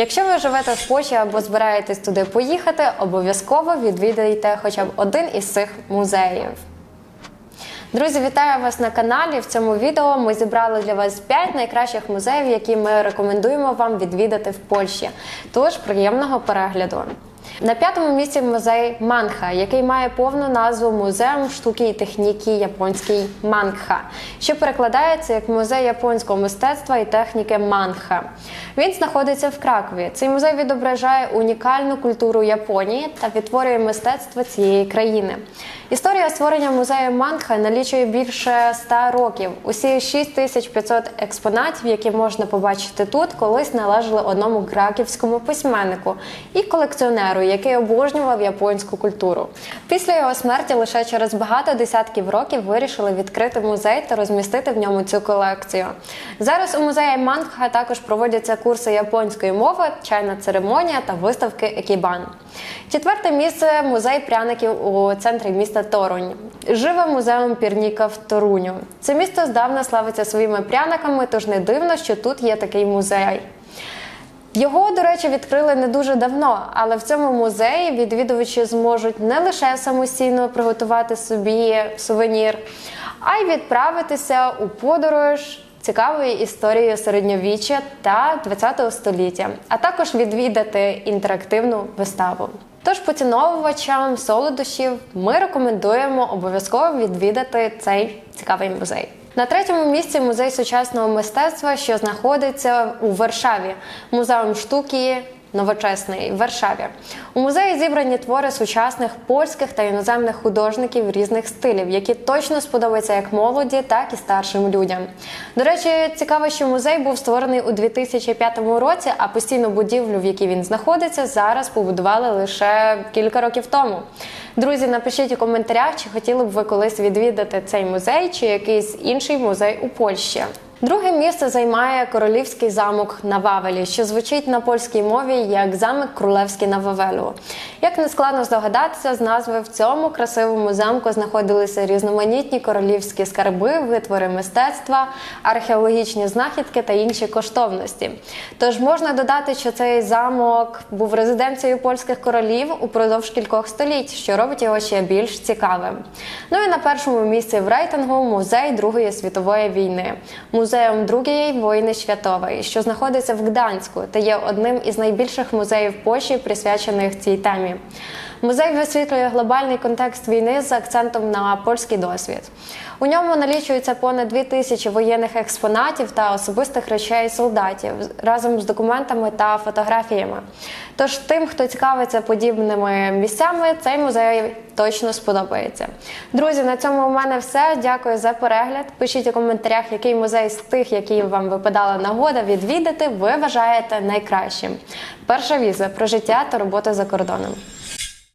Якщо ви живете в Польщі або збираєтесь туди поїхати, обов'язково відвідайте хоча б один із цих музеїв. Друзі, вітаю вас на каналі. В цьому відео ми зібрали для вас 5 найкращих музеїв, які ми рекомендуємо вам відвідати в Польщі. Тож приємного перегляду. На п'ятому місці музей Манха, який має повну назву Музеум штуки і техніки японський Мангха, що перекладається як музей японського мистецтва і техніки Манха. Він знаходиться в Кракові. Цей музей відображає унікальну культуру Японії та відтворює мистецтво цієї країни. Історія створення музею Манха налічує більше 100 років. Усі 6500 експонатів, які можна побачити тут, колись належали одному краківському письменнику і колекціонеру, який обожнював японську культуру. Після його смерті лише через багато десятків років вирішили відкрити музей та розмістити в ньому цю колекцію. Зараз у музеї Манха також проводяться курси японської мови, чайна церемонія та виставки Екібан. Четверте місце музей пряників у центрі міста Торунь. Живе музеум пірніка в Торуню. Це місто здавна славиться своїми пряниками, тож не дивно, що тут є такий музей. Його, до речі, відкрили не дуже давно, але в цьому музеї відвідувачі зможуть не лише самостійно приготувати собі сувенір, а й відправитися у подорож цікавою історією середньовіччя та ХХ століття, а також відвідати інтерактивну виставу. Тож поціновувачам солодощів ми рекомендуємо обов'язково відвідати цей цікавий музей. На третьому місці музей сучасного мистецтва, що знаходиться у Варшаві, музеум штуки. Новочесний в Варшаві у музеї зібрані твори сучасних польських та іноземних художників різних стилів, які точно сподобаються як молоді, так і старшим людям. До речі, цікаво, що музей був створений у 2005 році, а постійну будівлю, в якій він знаходиться, зараз побудували лише кілька років тому. Друзі, напишіть у коментарях, чи хотіли б ви колись відвідати цей музей чи якийсь інший музей у Польщі. Друге місце займає королівський замок на Вавелі, що звучить на польській мові як замок Крулевський на Вавелю. Як не складно здогадатися, з назви в цьому красивому замку знаходилися різноманітні королівські скарби, витвори мистецтва, археологічні знахідки та інші коштовності. Тож можна додати, що цей замок був резиденцією польських королів упродовж кількох століть, що робить його ще більш цікавим. Ну і на першому місці в рейтингу музей Другої світової війни. Музеум Другої війни Святової, що знаходиться в Гданську та є одним із найбільших музеїв Польщі, присвячених цій темі. Музей висвітлює глобальний контекст війни з акцентом на польський досвід. У ньому налічується понад дві тисячі воєнних експонатів та особистих речей солдатів разом з документами та фотографіями. Тож тим, хто цікавиться подібними місцями, цей музей точно сподобається. Друзі, на цьому у мене все. Дякую за перегляд. Пишіть у коментарях, який музей з тих, які вам випадала нагода відвідати, ви вважаєте найкращим. Перша віза про життя та роботу за кордоном.